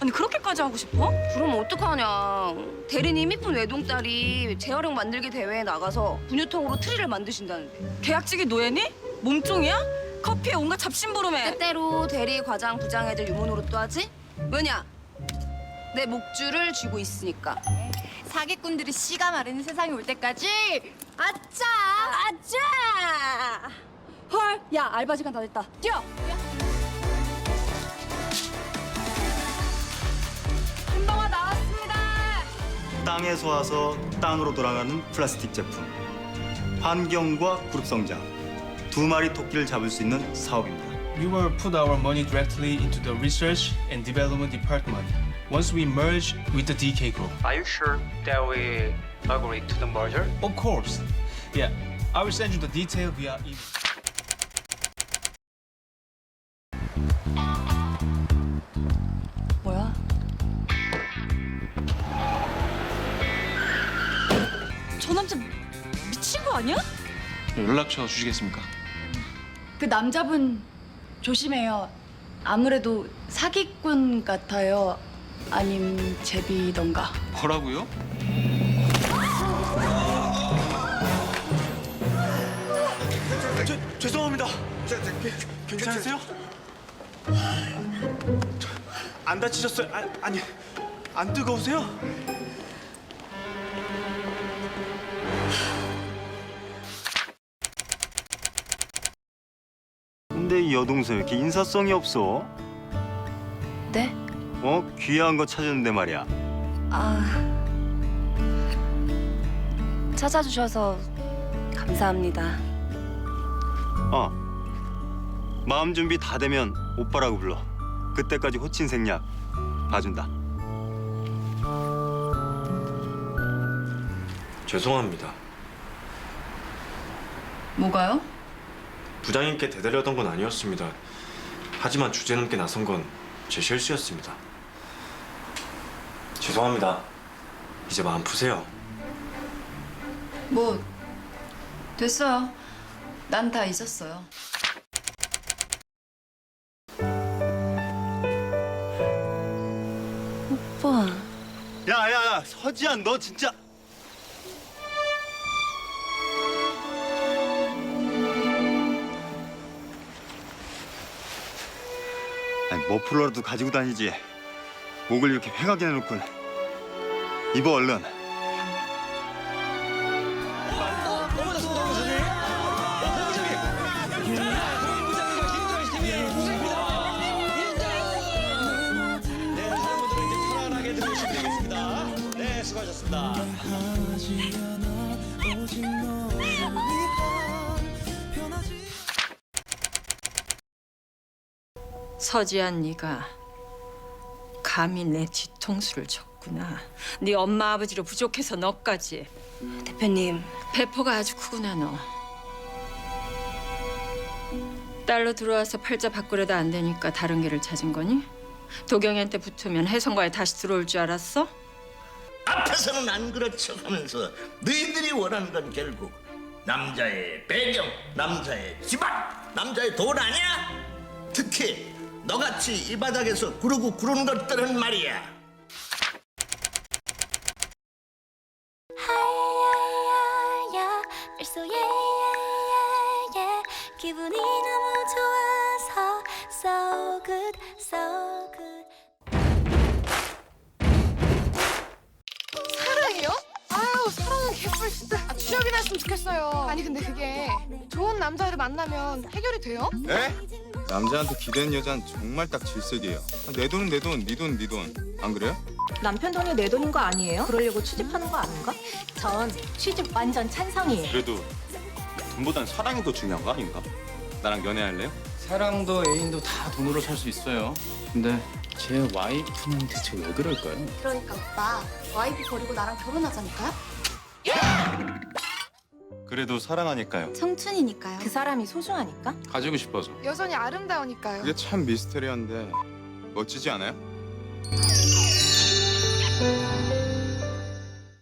아니 그렇게까지 하고 싶어? 그럼 어떡하냐. 대리님 이쁜 외동딸이 재활용 만들기 대회에 나가서 분유통으로 트리를 만드신다는데. 계약직이 노예니? 몸종이야? 커피에 온갖 잡심부름에 때때로 대리, 과장, 부장 애들 유문으로 또 하지? 왜냐? 내 목줄을 쥐고 있으니까. 사기꾼들이 씨가 마르는 세상이 올 때까지 아짜 아짜! 헐, 야 알바 시간 다 됐다. 뛰어! 금방와 나왔습니다. 땅에서 와서 땅으로 돌아가는 플라스틱 제품. 환경과 그룹 성장. 두 마리 토끼를 잡을 수 있는 사업입니다. We will put our money directly into the research and development department once we merge with the DK group. Are you sure that we agree to the merger? Of course. Yeah, I will send you the detail via email. 뭐야? 저 남자 미친 거 아니야? 연락처 주시겠습니까? 그 남자분 조심해요. 아무래도 사기꾼 같아요. 아님 제비던가. 뭐라고요? 죄, 죄송합니다. 괜찮으세요? 안 다치셨어요? 아, 아니, 안 뜨거우세요? 근데 이 여동생 왜 이렇게 인사성이 없어? 네? 어? 귀한 거 찾았는데 말이야. 아. 찾아주셔서 감사합니다. 어. 마음 준비 다 되면 오빠라고 불러. 그때까지 호친 생략 봐준다. 죄송합니다. 뭐가요? 부장님께 대들려던 건 아니었습니다. 하지만 주제 넘게 나선 건 제 실수였습니다. 죄송합니다. 이제 마음 푸세요. 뭐 됐어요. 난 다 잊었어요. 오빠. 야야야 서지한 너 진짜. 아니 머플러라도 가지고 다니지. 목을 이렇게 휑하게 해놓고 입어 얼른. 서지한 네가 감히 내 뒤통수를 쳤구나. 네 엄마 아버지로 부족해서 너까지. 대표님, 배포가 아주 크구나 너. 딸로 들어와서 팔자 바꾸려다 안 되니까 다른 길을 찾은 거니? 도경이한테 붙으면 혜성과에 다시 들어올 줄 알았어? 앞에서는 안 그렇죠 하면서 너희들이 원하는 건 결국 남자의 배경, 남자의 집안, 남자의 돈 아니야? 특히 너같이 이 바닥에서 구르고 구르는 것들은 말이야. 기분이 너무 좋아서 so good, so good. 사랑이요? 아유 사랑은 개뿔 진짜 아, 취업이나 했으면 좋겠어요. 아니 근데 그게 좋은 남자를 만나면 해결이 돼요? 네? 남자한테 기대는 여자는 정말 딱 질색이에요. 내 돈은 내 돈, 네 돈은 네 돈. 안 그래요? 남편 돈이 내 돈인 거 아니에요? 그러려고 취직하는 거 아닌가? 전 취직 완전 찬성이에요. 그래도 돈보단 사랑이 더 중요한 거 아닌가? 나랑 연애할래요? 사랑도 애인도 다 돈으로 살 수 있어요. 근데 제 와이프는 대체 왜 그럴까요? 그러니까 오빠 와이프 버리고 나랑 결혼하자니까요? 그래도 사랑하니까요. 청춘이니까요. 그 사람이 소중하니까? 가지고 싶어서. 여전히 아름다우니까요. 그게 참 미스테리한데 멋지지 않아요?